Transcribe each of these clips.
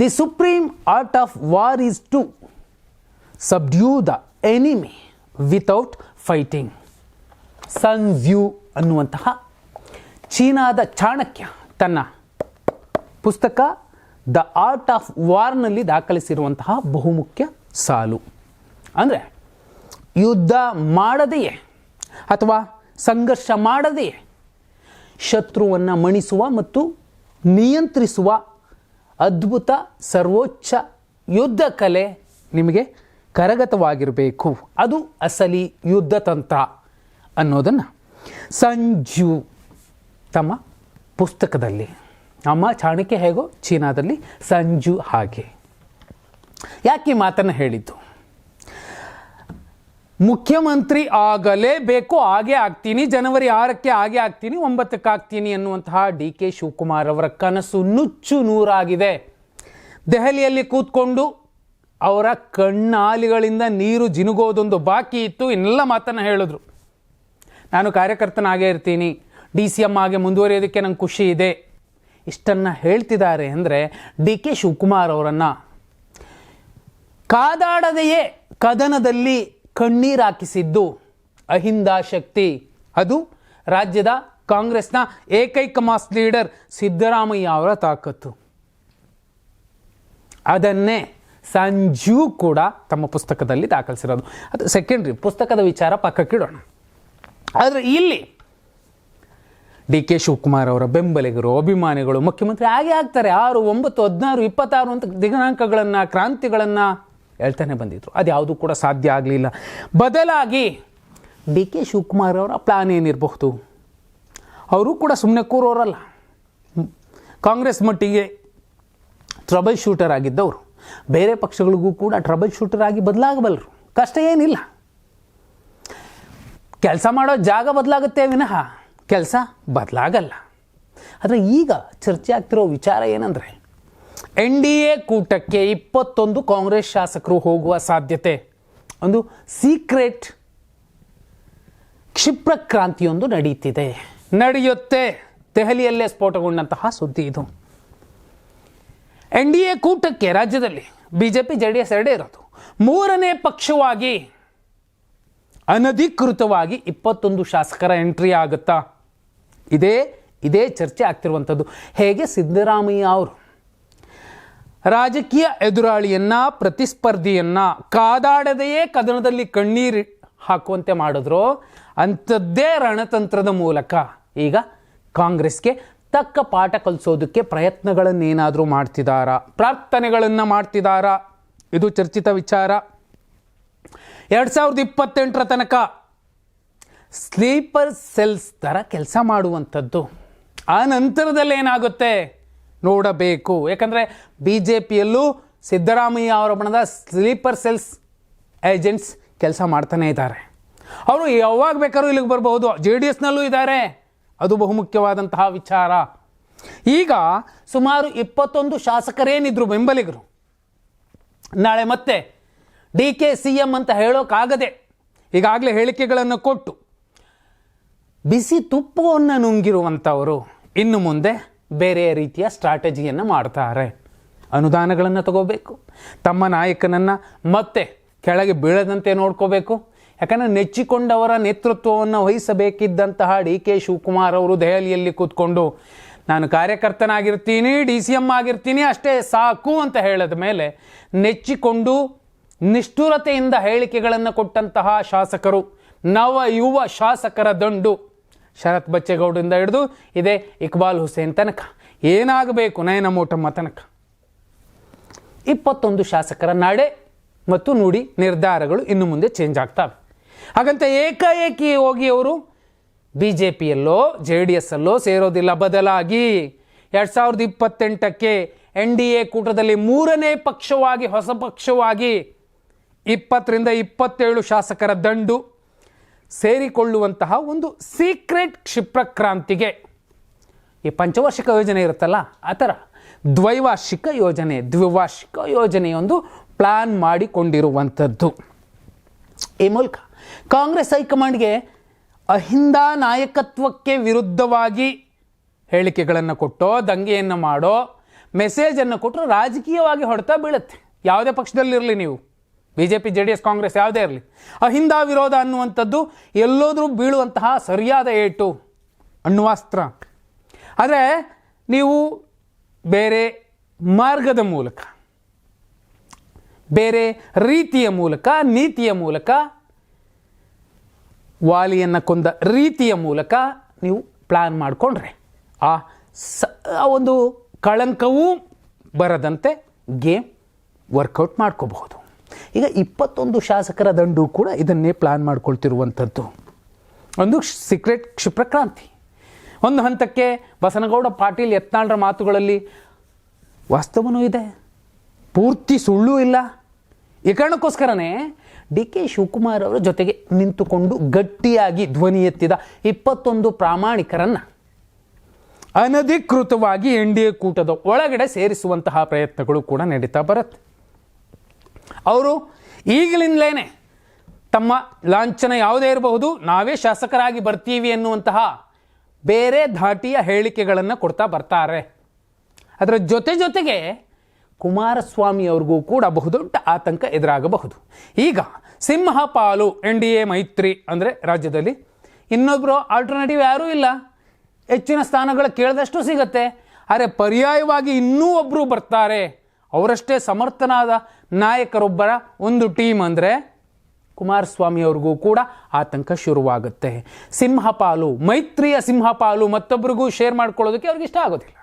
The supreme art of war is to subdue the enemy without fighting Sun view ಅನ್ನುವಂತಹ ಚೀನಾದ ಚಾಣಕ್ಯ ತನ್ನ ಪುಸ್ತಕ the art of ವಾರ್ನಲ್ಲಿ ದಾಖಲಿಸಿರುವಂತಹ ಬಹುಮುಖ್ಯ ಸಾಲು. ಅಂದರೆ ಯುದ್ಧ ಮಾಡದೆಯೇ ಅಥವಾ ಸಂಘರ್ಷ ಮಾಡದೆಯೇ? ಶತ್ರುವನ್ನು ಮಣಿಸುವ ಮತ್ತು ನಿಯಂತ್ರಿಸುವ ಅದ್ಭುತ ಸರ್ವೋಚ್ಚ ಯುದ್ಧ ಕಲೆ ನಿಮಗೆ ಕರಗತವಾಗಿರಬೇಕು. ಅದು ಅಸಲಿ ಯುದ್ಧ ತಂತ್ರ ಅನ್ನೋದನ್ನು ಸಂಜು ತಮ್ಮ ಪುಸ್ತಕದಲ್ಲಿ, ನಮ್ಮ ಚಾಣಕ್ಯ ಹೇಗೋ ಚೀನಾದಲ್ಲಿ ಸಂಜು ಹಾಗೆ. ಯಾಕೆ ಮಾತನ್ನು ಹೇಳಿದ್ದು? ಮುಖ್ಯಮಂತ್ರಿ ಆಗಲೇಬೇಕು, ಹಾಗೆ ಆಗ್ತೀನಿ, ಜನವರಿ ಆರಕ್ಕೆ ಹಾಗೆ ಆಗ್ತೀನಿ, ಒಂಬತ್ತಕ್ಕೆ ಆಗ್ತೀನಿ ಅನ್ನುವಂತಹ ಡಿ ಕೆ ಶಿವಕುಮಾರ್ ಅವರ ಕನಸು ನುಚ್ಚು ನೂರಾಗಿದೆ. ದೆಹಲಿಯಲ್ಲಿ ಕೂತ್ಕೊಂಡು ಅವರ ಕಣ್ಣಾಲಿಗಳಿಂದ ನೀರು ಜಿನುಗೋದೊಂದು ಬಾಕಿ ಇತ್ತು, ಇನ್ನೆಲ್ಲ ಮಾತನ್ನು ಹೇಳಿದ್ರು. ನಾನು ಕಾರ್ಯಕರ್ತನಾಗೇ ಇರ್ತೀನಿ, ಡಿ ಸಿ ಎಂ ಆಗಿ ಮುಂದುವರಿಯೋದಕ್ಕೆ ನಂಗೆ ಖುಷಿ ಇದೆ. ಇಷ್ಟನ್ನು ಹೇಳ್ತಿದ್ದಾರೆ ಅಂದರೆ ಡಿ ಕೆ ಶಿವಕುಮಾರ್ ಅವರನ್ನು ಕಾದಾಡದೆಯೇ ಕದನದಲ್ಲಿ ಕಣ್ಣೀರು ಹಾಕಿಸಿದ್ದು ಅಹಿಂದ ಶಕ್ತಿ ಅದು ರಾಜ್ಯದ ಕಾಂಗ್ರೆಸ್ನ ಏಕೈಕ ಮಾಸ್ ಲೀಡರ್ ಸಿದ್ದರಾಮಯ್ಯ ಅವರ ತಾಕತ್ತು. ಅದನ್ನೇ ಸಂಜು ಕೂಡ ತಮ್ಮ ಪುಸ್ತಕದಲ್ಲಿ ದಾಖಲಿಸಿರೋದು. ಅದು ಸೆಕೆಂಡ್ರಿ ಪುಸ್ತಕದ ವಿಚಾರ ಪಕ್ಕಕ್ಕಿಡೋಣ ಆದರೆ ಇಲ್ಲಿ ಡಿ ಕೆ ಶಿವಕುಮಾರ್ ಅವರ ಬೆಂಬಲಿಗರು, ಅಭಿಮಾನಿಗಳು, ಮುಖ್ಯಮಂತ್ರಿ ಹಾಗೆ ಆಗ್ತಾರೆ. ಆರು, ಒಂಬತ್ತು, ಹದಿನಾರು, ಇಪ್ಪತ್ತಾರು ಅಂತ ದಿನಾಂಕಗಳನ್ನು, ಕ್ರಾಂತಿಗಳನ್ನು ಹೇಳ್ತಾನೆ ಬಂದಿದ್ರು. ಅದು ಯಾವುದೂ ಕೂಡ ಸಾಧ್ಯ ಆಗಲಿಲ್ಲ. ಬದಲಾಗಿ ಡಿ ಕೆ ಶಿವಕುಮಾರ್ ಅವರ ಪ್ಲಾನ್ ಏನಿರಬಹುದು? ಅವರು ಕೂಡ ಸುಮ್ಮನೆ ಕೂರೋರಲ್ಲ. ಕಾಂಗ್ರೆಸ್ ಮಟ್ಟಿಗೆ ಟ್ರಬಲ್ ಶೂಟರ್ ಆಗಿದ್ದವರು. ಬೇರೆ ಪಕ್ಷಗಳಿಗೂ ಕೂಡ ಟ್ರಬಲ್ ಶೂಟರ್ ಆಗಿ ಬದಲಾಗಬಲ್ಲರು. ಕಷ್ಟ ಏನಿಲ್ಲ. ಕೆಲಸ ಮಾಡೋ ಜಾಗ ಬದಲಾಗುತ್ತೆ ವಿನಃ. ಕೆಲಸ ಬದಲಾಗಲ್ಲ. ಆದರೆ ಈಗ ಚರ್ಚೆ ಆಗ್ತಿರೋ ವಿಚಾರ ಏನಂದರೆ ಎನ್ ಡಿ ಎ ಕೂಟಕ್ಕೆ ಇಪ್ಪತ್ತೊಂದು ಕಾಂಗ್ರೆಸ್ ಶಾಸಕರು ಹೋಗುವ ಸಾಧ್ಯತೆ. ಒಂದು ಸೀಕ್ರೆಟ್ ಕ್ಷಿಪ್ರ ಕ್ರಾಂತಿಯೊಂದು ನಡೆಯುತ್ತಿದೆ ನಡೆಯುತ್ತೆ. ದೆಹಲಿಯಲ್ಲೇ ಸ್ಫೋಟಗೊಂಡಂತಹ ಸುದ್ದಿ ಇದು. ಎನ್ ಡಿ ಎ ಕೂಟಕ್ಕೆ ರಾಜ್ಯದಲ್ಲಿ B J P J D S ಎರಡೇ ಇರೋದು. ಮೂರನೇ ಪಕ್ಷವಾಗಿ ಅನಧಿಕೃತವಾಗಿ ಇಪ್ಪತ್ತೊಂದು ಶಾಸಕರ ಎಂಟ್ರಿ ಆಗುತ್ತಾ? ಇದೇ ಇದೇ ಚರ್ಚೆ ಆಗ್ತಿರುವಂಥದ್ದು. ಹೇಗೆ ಸಿದ್ದರಾಮಯ್ಯ ಅವರು ರಾಜಕೀಯ ಎದುರಾಳಿಯನ್ನ, ಪ್ರತಿಸ್ಪರ್ಧಿಯನ್ನ ಕಾದಾಡದೆಯೇ ಕದನದಲ್ಲಿ ಕಣ್ಣೀರು ಹಾಕುವಂತೆ ಮಾಡಿದ್ರು ಅಂಥದ್ದೇ ರಣತಂತ್ರದ ಮೂಲಕ ಈಗ ಕಾಂಗ್ರೆಸ್ಗೆ ತಕ್ಕ ಪಾಠ ಕಲಿಸೋದಕ್ಕೆ ಪ್ರಯತ್ನಗಳನ್ನೇನಾದರೂ ಮಾಡ್ತಿದ್ದಾರಾ ಪ್ರಾರ್ಥನೆಗಳನ್ನು ಮಾಡ್ತಿದ್ದಾರಾ ಇದು ಚರ್ಚಿತ ವಿಚಾರ. ಎರಡು ಸಾವಿರದ ಇಪ್ಪತ್ತೆಂಟರ ತನಕ ಸ್ಲೀಪರ್ ಸೆಲ್ಸ್ ಥರ ಕೆಲಸ ಮಾಡುವಂಥದ್ದು. ಆ ನಂತರದಲ್ಲಿ ಏನಾಗುತ್ತೆ ನೋಡಬೇಕು. ಯಾಕಂದರೆ ಬಿ ಜೆ ಪಿಯಲ್ಲೂ ಸಿದ್ದರಾಮಯ್ಯ ಅವರ ಬಣದ ಸ್ಲೀಪರ್ ಸೆಲ್ಸ್ ಏಜೆಂಟ್ಸ್ ಕೆಲಸ ಮಾಡ್ತಾನೆ ಇದ್ದಾರೆ. ಅವರು ಯಾವಾಗ ಬೇಕಾದ್ರೂ ಇಲ್ಲಿಗೆ ಬರಬಹುದು. ಜೆ ಡಿ ಎಸ್ನಲ್ಲೂ ಇದ್ದಾರೆ. ಅದು ಬಹುಮುಖ್ಯವಾದಂತಹ ವಿಚಾರ. ಈಗ ಸುಮಾರು ಇಪ್ಪತ್ತೊಂದು ಶಾಸಕರೇನಿದ್ರು ಬೆಂಬಲಿಗರು. ನಾಳೆ ಮತ್ತೆ ಡಿ ಕೆ ಸಿ ಎಂ ಅಂತ ಹೇಳೋಕ್ಕಾಗದೆ ಈಗಾಗಲೇ ಹೇಳಿಕೆಗಳನ್ನು ಕೊಟ್ಟು ಬಿಸಿ ತುಪ್ಪವನ್ನು ನುಂಗಿರುವಂಥವರು ಇನ್ನು ಮುಂದೆ ಬೇರೆ ರೀತಿಯ ಸ್ಟ್ರಾಟಜಿಯನ್ನು ಮಾಡ್ತಾರೆ. ಅನುದಾನಗಳನ್ನು ತಗೋಬೇಕು, ತಮ್ಮ ನಾಯಕನನ್ನು ಮತ್ತೆ ಕೆಳಗೆ ಬೀಳದಂತೆ ನೋಡ್ಕೋಬೇಕು. ಯಾಕಂದರೆ ನೆಚ್ಚಿಕೊಂಡವರ ನೇತೃತ್ವವನ್ನು ವಹಿಸಬೇಕಿದ್ದಂತಹ ಡಿ ಕೆ ಶಿವಕುಮಾರ್ ಅವರು ದೆಹಲಿಯಲ್ಲಿ ಕೂತ್ಕೊಂಡು, ನಾನು ಕಾರ್ಯಕರ್ತನಾಗಿರ್ತೀನಿ, ಡಿ ಸಿ ಎಂ ಆಗಿರ್ತೀನಿ, ಅಷ್ಟೇ ಸಾಕು ಅಂತ ಹೇಳಿದ ಮೇಲೆ ನೆಚ್ಚಿಕೊಂಡು ನಿಷ್ಠುರತೆಯಿಂದ ಹೇಳಿಕೆಗಳನ್ನು ಕೊಟ್ಟಂತಹ ಶಾಸಕರು, ನವ ಯುವ ಶಾಸಕರ ದಂಡು. ಶರತ್ ಬಚ್ಚೇಗೌಡರಿಂದ ಹಿಡಿದು ಇದೇ ಇಕ್ಬಾಲ್ ಹುಸೇನ್ ತನಕ. ಏನಾಗಬೇಕು ನಯನ ಮೋಟಮ್ಮ ತನಕ? ಇಪ್ಪತ್ತೊಂದು ಶಾಸಕರ ನಾಡೆ ಮತ್ತು ನುಡಿ ನಿರ್ಧಾರಗಳು ಇನ್ನು ಮುಂದೆ ಚೇಂಜ್ ಆಗ್ತವೆ. ಹಾಗಂತ ಏಕಾಏಕಿ ಹೋಗಿ ಅವರು ಬಿ ಜೆ ಪಿಯಲ್ಲೋ ಜೆ ಡಿ ಎಸ್ ಅಲ್ಲೋ ಸೇರೋದಿಲ್ಲ ಬದಲಾಗಿ. ಎರಡು ಸಾವಿರದ ಇಪ್ಪತ್ತೆಂಟಕ್ಕೆ ಎನ್ ಡಿ ಎ ಕೂಟದಲ್ಲಿ ಮೂರನೇ ಪಕ್ಷವಾಗಿ, ಹೊಸ ಪಕ್ಷವಾಗಿ ಇಪ್ಪತ್ತರಿಂದ ಇಪ್ಪತ್ತೇಳು ಶಾಸಕರ ದಂಡು. ಸೇರಿಕೊಳ್ಳುವಂತಹ ಒಂದು ಸೀಕ್ರೆಟ್ ಕ್ಷಿಪ್ರಕ್ರಾಂತಿಗೆ. ಈ ಪಂಚವಾರ್ಷಿಕ ಯೋಜನೆ ಇರುತ್ತಲ್ಲ, ಆ ಥರ. ದ್ವೈವಾರ್ಷಿಕ ಯೋಜನೆ, ದ್ವಿವಾರ್ಷಿಕ ಯೋಜನೆಯೊಂದು ಪ್ಲಾನ್ ಮಾಡಿಕೊಂಡಿರುವಂಥದ್ದು. ಈ ಮೂಲಕ ಕಾಂಗ್ರೆಸ್ ಹೈಕಮಾಂಡ್ಗೆ ಅಹಿಂದ ನಾಯಕತ್ವಕ್ಕೆ ವಿರುದ್ಧವಾಗಿ ಹೇಳಿಕೆಗಳನ್ನು ಕೊಟ್ಟೋ, ದಂಗೆಯನ್ನು ಮಾಡೋ ಮೆಸೇಜನ್ನು ಕೊಟ್ಟರು ರಾಜಕೀಯವಾಗಿ ಹೊಡೆತ ಬೀಳುತ್ತೆ. ಯಾವುದೇ ಪಕ್ಷದಲ್ಲಿರಲಿ ನೀವು. B J P J D S Congress ಯಾವುದೇ ಇರಲಿ. ಅಹಿಂದ ವಿರೋಧ ಅನ್ನುವಂಥದ್ದು ಎಲ್ಲೋದ್ರೂ ಬೀಳುವಂತಹ ಸರಿಯಾದ ಏಟು ಅಣ್ವಾಸ್ತ್ರ ಆದರೆ ನೀವು ಬೇರೆ ಮಾರ್ಗದ ಮೂಲಕ, ಬೇರೆ ರೀತಿಯ ಮೂಲಕ, ನೀತಿಯ ಮೂಲಕ, ವಾಲಿಯನ್ನು ಕೊಂದ ರೀತಿಯ ಮೂಲಕ ನೀವು ಪ್ಲ್ಯಾನ್ ಮಾಡಿಕೊಂಡ್ರೆ ಆ ಸ ಒಂದು ಕಳಂಕವೂ ಬರದಂತೆ ಗೇಮ್ ವರ್ಕೌಟ್ ಮಾಡ್ಕೋಬಹುದು. ಈಗ ಇಪ್ಪತ್ತೊಂದು ಶಾಸಕರ ದಂಡು ಕೂಡ ಇದನ್ನೇ ಪ್ಲಾನ್ ಮಾಡ್ಕೊಳ್ತಿರುವಂಥದ್ದು. ಒಂದು ಸೀಕ್ರೆಟ್ ಕ್ಷಿಪ್ರಕ್ರಾಂತಿ ಒಂದು ಹಂತಕ್ಕೆ ಬಸನಗೌಡ ಪಾಟೀಲ್ ಯತ್ನಾಳ್ರ ಮಾತುಗಳಲ್ಲಿ ವಾಸ್ತವನೂ ಇದೆ, ಪೂರ್ತಿ ಸುಳ್ಳು ಇಲ್ಲ. ಈ ಕಾರಣಕ್ಕೋಸ್ಕರನೇ ಡಿ ಕೆ ಶಿವಕುಮಾರ್ ಅವರ ಜೊತೆಗೆ ನಿಂತುಕೊಂಡು ಗಟ್ಟಿಯಾಗಿ ಧ್ವನಿ ಎತ್ತಿದ ಇಪ್ಪತ್ತೊಂದು ಪ್ರಾಮಾಣಿಕರನ್ನು ಅನಧಿಕೃತವಾಗಿ ಎನ್ ಡಿ ಎ ಕೂಟದ ಒಳಗಡೆ ಸೇರಿಸುವಂತಹ ಪ್ರಯತ್ನಗಳು ಕೂಡ ನಡೀತಾ ಬರುತ್ತೆ. ಅವರು ಈಗಲಿಂದಲೇ ತಮ್ಮ ಲಾಂಛನ ಯಾವುದೇ ಇರಬಹುದು, ನಾವೇ ಶಾಸಕರಾಗಿ ಬರ್ತೀವಿ ಎನ್ನುವಂತಹ ಬೇರೆ ಧಾಟಿಯ ಹೇಳಿಕೆಗಳನ್ನು ಕೊಡ್ತಾ ಬರ್ತಾರೆ. ಅದರ ಜೊತೆ ಜೊತೆಗೆ ಕುಮಾರಸ್ವಾಮಿ ಅವ್ರಿಗೂ ಕೂಡ ಬಹುದೊಡ್ಡ ಆತಂಕ ಎದುರಾಗಬಹುದು. ಈಗ ಸಿಂಹ ಪಾಲು ಎನ್ ಡಿ ಎ ಮೈತ್ರಿ ಅಂದರೆ ರಾಜ್ಯದಲ್ಲಿ ಇನ್ನೊಬ್ಬರು ಆಲ್ಟರ್ನೇಟಿವ್ ಯಾರೂ ಇಲ್ಲ. ಹೆಚ್ಚಿನ ಸ್ಥಾನಗಳು ಕೇಳಿದಷ್ಟು ಸಿಗುತ್ತೆ. ಆದರೆ ಪರ್ಯಾಯವಾಗಿ ಇನ್ನೂ ಒಬ್ಬರು ಬರ್ತಾರೆ. ಅವರಷ್ಟೇ ಸಮರ್ಥನಾದ ನಾಯಕರೊಬ್ಬರ ಒಂದು ಟೀಮ್ ಅಂದರೆ ಕುಮಾರಸ್ವಾಮಿ ಅವ್ರಿಗೂ ಕೂಡ ಆತಂಕ ಶುರುವಾಗುತ್ತೆ. ಸಿಂಹಪಾಲು, ಮೈತ್ರಿಯ ಸಿಂಹಪಾಲು ಮತ್ತೊಬ್ಬರಿಗೂ ಶೇರ್ ಮಾಡ್ಕೊಳ್ಳೋದಕ್ಕೆ ಅವ್ರಿಗೆ ಇಷ್ಟ ಆಗೋದಿಲ್ಲ.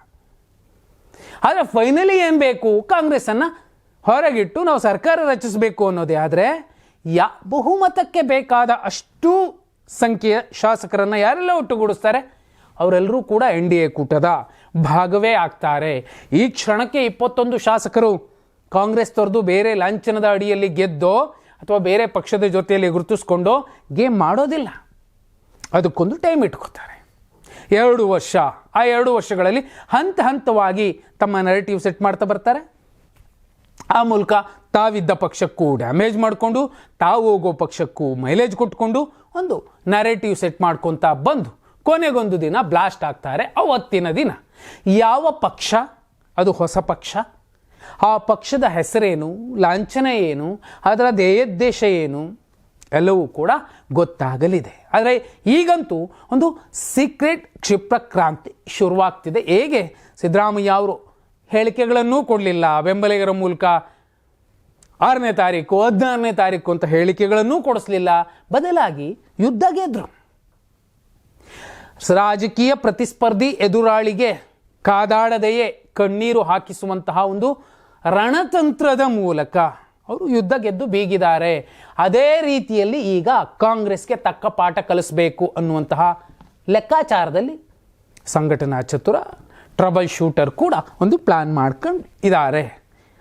ಆದರೆ ಫೈನಲಿ ಏನು ಬೇಕು? ಕಾಂಗ್ರೆಸ್ಸನ್ನು ಹೊರಗಿಟ್ಟು ನಾವು ಸರ್ಕಾರ ರಚಿಸಬೇಕು ಅನ್ನೋದೇ ಆದರೆ, ಯಾ, ಬಹುಮತಕ್ಕೆ ಬೇಕಾದ ಅಷ್ಟು ಸಂಖ್ಯೆಯ ಶಾಸಕರನ್ನು ಯಾರೆಲ್ಲ ಒಟ್ಟುಗೂಡಿಸ್ತಾರೆ? ಅವರೆಲ್ಲರೂ ಕೂಡ ಎನ್ ಡಿ ಎ ಕೂಟದ. ಭಾಗವೇ ಆಗ್ತಾರೆ. ಈ ಕ್ಷಣಕ್ಕೆ ಇಪ್ಪತ್ತೊಂದು ಶಾಸಕರು ಕಾಂಗ್ರೆಸ್ ತೊರೆದು ಬೇರೆ ಲಾಂಛನದ ಅಡಿಯಲ್ಲಿ ಗೆದ್ದೋ ಅಥವಾ ಬೇರೆ ಪಕ್ಷದ ಜೊತೆಯಲ್ಲಿ ಗುರುತಿಸ್ಕೊಂಡು ಗೇಮ್ ಮಾಡೋದಿಲ್ಲ. ಅದಕ್ಕೊಂದು ಟೈಮ್ ಇಟ್ಕೋತಾರೆ. ಎರಡು ವರ್ಷ, ಆ ಎರಡು ವರ್ಷಗಳಲ್ಲಿ ಹಂತ ಹಂತವಾಗಿ ತಮ್ಮ ನೆರೆಟಿವ್ ಸೆಟ್ ಮಾಡ್ತಾ ಬರ್ತಾರೆ. ಆ ಮೂಲಕ ತಾವಿದ್ದ ಪಕ್ಷಕ್ಕೂ ಡ್ಯಾಮೇಜ್ ಮಾಡಿಕೊಂಡು, ತಾವು ಹೋಗೋ ಪಕ್ಷಕ್ಕೂ ಮೈಲೇಜ್ ಕೊಟ್ಕೊಂಡು ಒಂದು ನರೇಟಿವ್ ಸೆಟ್ ಮಾಡ್ಕೊತಾ ಬಂದು ಕೊನೆಗೊಂದು ದಿನ ಬ್ಲಾಸ್ಟ್ ಆಗ್ತಾರೆ, ಅವತ್ತಿನ ದಿನ. ಯಾವ ಪಕ್ಷ? ಅದು ಹೊಸ ಪಕ್ಷ. ಆ ಪಕ್ಷದ ಹೆಸರೇನು? ಲಾಂಛನ ಏನು? ಅದರ ಧ್ಯೇಯೋದ್ದೇಶ ಏನು? ಎಲ್ಲವೂ ಕೂಡ ಗೊತ್ತಾಗಲಿದೆ. ಆದರೆ ಈಗಂತೂ ಒಂದು ಸೀಕ್ರೆಟ್ ಕ್ಷಿಪ್ರ ಕ್ರಾಂತಿ ಶುರುವಾಗ್ತಿದೆ. ಹೇಗೆ? ಸಿದ್ದರಾಮಯ್ಯ ಅವರು ಹೇಳಿಕೆಗಳನ್ನೂ ಕೊಡಲಿಲ್ಲ. ಬೆಂಬಲಿಗರ ಮೂಲಕ ಆರನೇ ತಾರೀಕು, ಹದಿನಾರನೇ ತಾರೀಕು ಅಂತ ಹೇಳಿಕೆಗಳನ್ನೂ ಕೊಡಿಸ್ಲಿಲ್ಲ. ಬದಲಾಗಿ ಯುದ್ಧ ಗೆದ್ರು. ರಾಜಕೀಯ ಪ್ರತಿಸ್ಪರ್ಧಿ ಎದುರಾಳಿಗೆ ಕಾದಾಡದೆಯೇ ಕಣ್ಣೀರು ಹಾಕಿಸುವಂತಹ ಒಂದು ರಣತಂತ್ರದ ಮೂಲಕ ಅವರು ಯುದ್ಧ ಗೆದ್ದು ಬೀಗಿದ್ದಾರೆ. ಅದೇ ರೀತಿಯಲ್ಲಿ ಈಗ ಕಾಂಗ್ರೆಸ್ಗೆ ತಕ್ಕ ಪಾಠ ಕಲಿಸಬೇಕು ಅನ್ನುವಂತಹ ಲೆಕ್ಕಾಚಾರದಲ್ಲಿ ಸಂಘಟನಾ ಚತುರ ಟ್ರಬಲ್ ಶೂಟರ್ ಕೂಡ ಒಂದು ಪ್ಲಾನ್ ಮಾಡ್ಕೊಂಡು ಇದ್ದಾರೆ.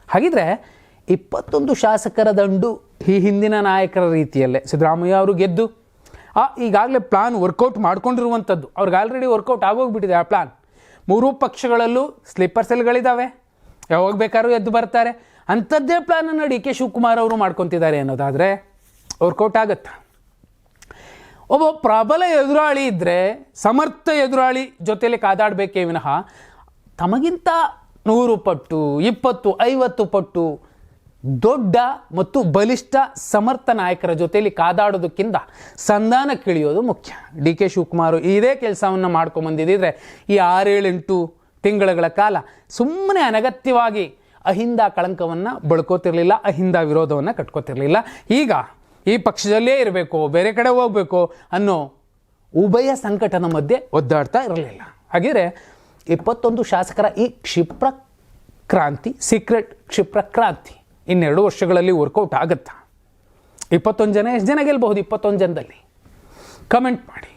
ಹಾಗಿದ್ರೆ ಇಪ್ಪತ್ತೊಂದು ಶಾಸಕರ ದಂಡು ಈ ಹಿಂದಿನ ನಾಯಕರ ರೀತಿಯಲ್ಲೇ ಸಿದ್ದರಾಮಯ್ಯ ಅವರು ಗೆದ್ದು ಈಗಾಗಲೇ ಪ್ಲಾನ್ ವರ್ಕೌಟ್ ಮಾಡ್ಕೊಂಡಿರುವಂಥದ್ದು. ಅವ್ರಿಗೆ ಆಲ್ರೆಡಿ ವರ್ಕೌಟ್ ಆಗೋಗ್ಬಿಟ್ಟಿದೆ ಆ ಪ್ಲಾನ್ ಮೂರೂ ಪಕ್ಷಗಳಲ್ಲೂ ಸ್ಲೀಪರ್ ಸೆಲ್ಗಳಿದ್ದಾವೆ ಯಾವಾಗ ಬೇಕಾದ್ರೂ ಎದ್ದು ಬರ್ತಾರೆ. ಅಂಥದ್ದೇ ಪ್ಲಾನನ್ನು ಡಿ ಕೆ ಶಿವಕುಮಾರ್ ಅವರು ಮಾಡ್ಕೊತಿದ್ದಾರೆ ಅನ್ನೋದಾದರೆ ವರ್ಕೌಟ್ ಆಗುತ್ತಾ? ಒಬ್ಬ ಪ್ರಬಲ ಎದುರಾಳಿ ಇದ್ದರೆ ಸಮರ್ಥ ಎದುರಾಳಿ ಜೊತೆಯಲ್ಲಿ ಕಾದಾಡಬೇಕೇ ವಿನಃ, ತಮಗಿಂತ ನೂರು ಪಟ್ಟು, ಇಪ್ಪತ್ತು, ಐವತ್ತು ಪಟ್ಟು ದೊಡ್ಡ ಮತ್ತು ಬಲಿಷ್ಠ ಸಮರ್ಥ ನಾಯಕರ ಜೊತೆಯಲ್ಲಿ ಕಾದಾಡೋದಕ್ಕಿಂತ ಸಂಧಾನ ಕಿಳಿಯೋದು ಮುಖ್ಯ. ಡಿ ಕೆ ಶಿವಕುಮಾರ್ ಇದೇ ಕೆಲಸವನ್ನು ಮಾಡ್ಕೊಂಬಂದಿದ್ದರೆ ಈ ಆರೇಳೆಂಟು ತಿಂಗಳುಗಳ ಕಾಲ ಸುಮ್ಮನೆ ಅನಗತ್ಯವಾಗಿ ಅಹಿಂದ ಕಳಂಕವನ್ನು ಬಳ್ಕೋತಿರಲಿಲ್ಲ, ಅಹಿಂದ ವಿರೋಧವನ್ನು ಕಟ್ಕೋತಿರಲಿಲ್ಲ. ಈಗ ಈ ಪಕ್ಷದಲ್ಲೇ ಇರಬೇಕು, ಬೇರೆ ಕಡೆ ಹೋಗಬೇಕು ಅನ್ನೋ ಉಭಯ ಸಂಕಟನ ಮಧ್ಯೆ ಒದ್ದಾಡ್ತಾ ಇರಲಿಲ್ಲ. ಹಾಗಿದ್ರೆ ಇಪ್ಪತ್ತೊಂದು ಶಾಸಕರ ಈ ಕ್ಷಿಪ್ರ ಕ್ರಾಂತಿ, ಸೀಕ್ರೆಟ್ ಕ್ಷಿಪ್ರ ಕ್ರಾಂತಿ ಇನ್ನೆರಡು ವರ್ಷಗಳಲ್ಲಿ ವರ್ಕೌಟ್ ಆಗುತ್ತಾ? ಇಪ್ಪತ್ತೊಂದು ಜನ ಎಷ್ಟು ಜನ ಗೆಲ್ಬಹುದು ಇಪ್ಪತ್ತೊಂದು ಜನದಲ್ಲಿ? ಕಮೆಂಟ್ ಮಾಡಿ.